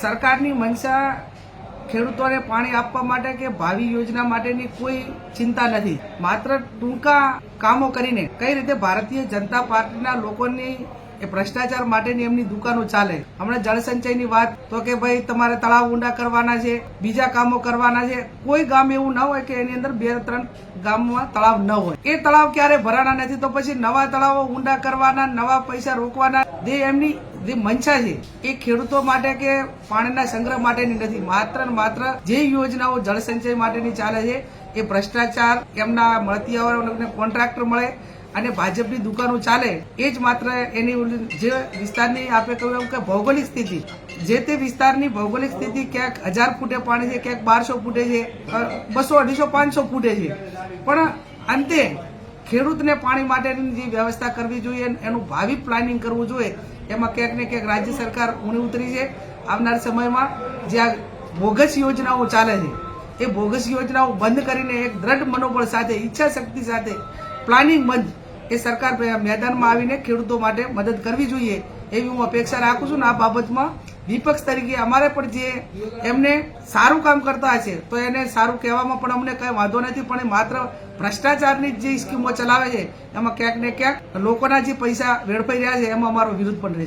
સરકારની મંશા ખેડૂતોને પાણી આપવા માટે કે ભાવિ યોજના માટેની કોઈ ચિંતા નથી. માત્ર ટૂંકા કામો કરીને કઈ રીતે ભારતીય જનતા પાર્ટીના લોકોની એ ભ્રષ્ટાચાર માટેની એમની દુકાનો ચાલે. હમણાં જળસંચયની વાત, તો કે ભાઈ તમારે તળાવ ઊંડા કરવાના છે, બીજા કામો કરવાના છે, કોઈ ગામ એવું ન હોય કે એની અંદર બે ત્રણ ગામમાં તળાવ ન હોય. એ તળાવ ક્યારે ભરાના નથી તો પછી નવા તળાવો ઊંડા કરવાના, નવા પૈસા રોકવાના, જે એમની જે મંશા છે એ ખેડૂતો માટે કે પાણીના સંગ્રહ માટેની નથી. માત્ર ને માત્ર જે યોજનાઓ જળસંચય માટેની ચાલે છે, એ ભ્રષ્ટાચાર, એમના મળતિયાઓને કોન્ટ્રાક્ટર મળે અને ભાજપની દુકાનો ચાલે, એ જ માત્ર એની જે વિસ્તારની આપણે કહ્યું એમ કે ભૌગોલિક સ્થિતિ. જે તે વિસ્તારની ભૌગોલિક સ્થિતિ ક્યાંક હજાર ફૂટે પાણી છે, ક્યાંક બારસો ફૂટે છે બસો અઢીસો પાંચસો ફૂટે છે. પણ અંતે ખેડૂતને પાણી માટેની જે વ્યવસ્થા કરવી જોઈએ એનું ભાવિ પ્લાનિંગ કરવું જોઈએ, એમાં ક્યાંક ને ક્યાંક રાજ્ય સરકાર ઊણી ઉતરી છે. આવનાર સમયમાં જે આ બોગસ યોજનાઓ ચાલે છે, એ બોગસ યોજનાઓ બંધ કરીને એક દ્રઢ મનોબળ સાથે ઈચ્છા શક્તિ સાથે પ્લાનિંગ બંધ એ સરકાર મેદાનમાં આવીને ખેડૂતો માટે મદદ કરવી જોઈએ. એવી હું અપેક્ષા રાખું છું ને આ બાબતમાં વિપક્ષ તરીકે અમારે પણ જે એમને સારું કામ કરતા છે, તો એને સારું કહેવામાં પણ અમને કઈ વાંધો નથી, પણ માત્ર ભ્રષ્ટાચારની જે સ્કીમો ચલાવે છે, એમાં ક્યાંક ને ક્યાંક લોકોના જે પૈસા વેડફાઈ રહ્યા છે, એમાં અમારો વિરોધ પણ રહેશે.